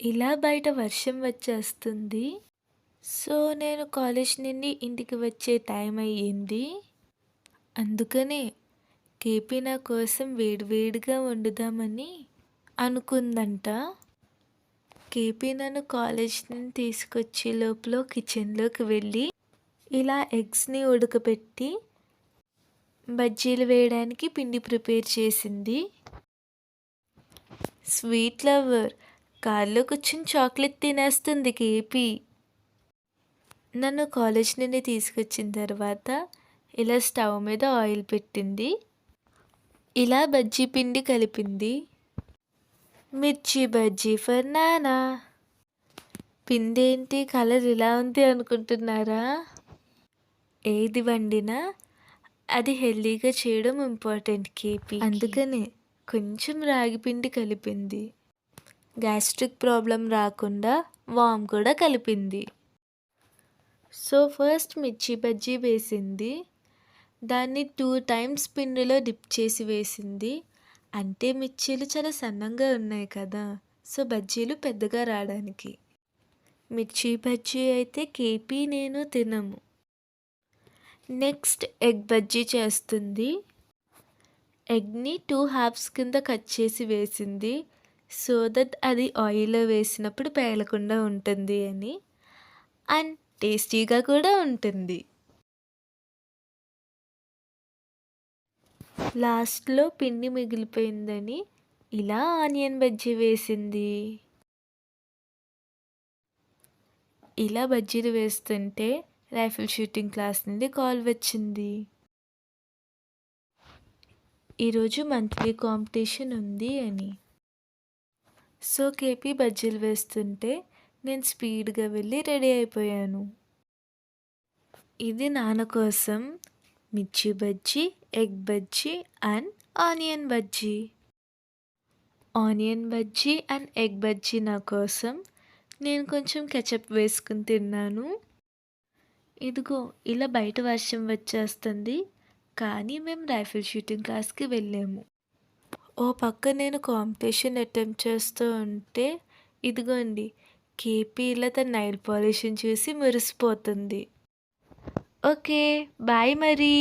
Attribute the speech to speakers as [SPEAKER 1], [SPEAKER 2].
[SPEAKER 1] ఇలా బయట వర్షం వచ్చేస్తుంది. సో నేను కాలేజ్ నుండి ఇంటికి వచ్చే టైం అయ్యింది. అందుకనే కేపీ నా కోసం వేడివేడిగా వండుదామని అనుకుందంట. కేపీ నన్ను కాలేజ్ నుండి తీసుకొచ్చే లోపల కిచెన్లోకి వెళ్ళి ఇలా ఎగ్స్ని ఉడకబెట్టి బజ్జీలు వేయడానికి పిండి ప్రిపేర్ చేసింది. స్వీట్ లవర్ కారులో కూర్చుని చాక్లెట్ తినేస్తుంది కేపీ. నన్ను కాలేజ్ నుండి తీసుకొచ్చిన తర్వాత ఇలా స్టవ్ మీద ఆయిల్ పెట్టింది. ఇలా బజ్జీ పిండి కలిపింది. మిర్చి బజ్జీ ఫర్ నానా. పిండి ఏంటి కలర్ ఇలా ఉంది అనుకుంటున్నారా? ఏది వండినా అది హెల్దీగా చేయడం ఇంపార్టెంట్ కేపీ అందుకనే కొంచెం రాగి పిండి కలిపింది. గ్యాస్ట్రిక్ ప్రాబ్లం రాకుండా వామ్ కూడా కలిపింది. సో ఫస్ట్ మిర్చి బజ్జీ వేసింది. దాన్ని టూ టైమ్స్ పిండిలో డిప్ చేసి వేసింది. అంటే మిర్చీలు చాలా సన్నంగా ఉన్నాయి కదా. సో బజ్జీలు పెద్దగా రావడానికి. మిర్చి బజ్జీ అయితే కేపీ నేను తినము. నెక్స్ట్ ఎగ్ బజ్జీ చేస్తుంది. ఎగ్ని టూ హాఫ్స్ కింద కట్ చేసి వేసింది. సో దట్ అది ఆయిల్లో వేసినప్పుడు పేలకుండా ఉంటుంది అని. అండ్ టేస్టీగా కూడా ఉంటుంది. లాస్ట్లో పిండి మిగిలిపోయిందని ఇలా ఆనియన్ బజ్జీ వేసింది. ఇలా బజ్జీలు వేస్తుంటే రైఫిల్ షూటింగ్ క్లాస్ నుండి కాల్ వచ్చింది. ఈరోజు మంత్లీ కాంపిటీషన్ ఉంది అని. సో కేపీ బజ్జీలు వేస్తుంటే నేను స్పీడ్గా వెళ్ళి రెడీ అయిపోయాను. ఇది నాన్న కోసం మిర్చి bajji egg bajji and onion bajji. Onion bajji and egg bajji నా కోసం నేను కొంచెం కెచప్ వేసుకుని తిన్నాను. ఇదిగో ఇలా బయట వర్షం వచ్చేస్తుంది కానీ మేము రైఫిల్ షూటింగ్ క్లాస్కి వెళ్ళాము. ఓ పక్క నేను కాంపిటీషన్ అటెంప్ట్ చేస్తూ ఉంటే ఇదిగోండి కేపీ తన నైల్ పాలిష్ని చూసి మురిసిపోతుంది. ఓకే బాయ్ మరి.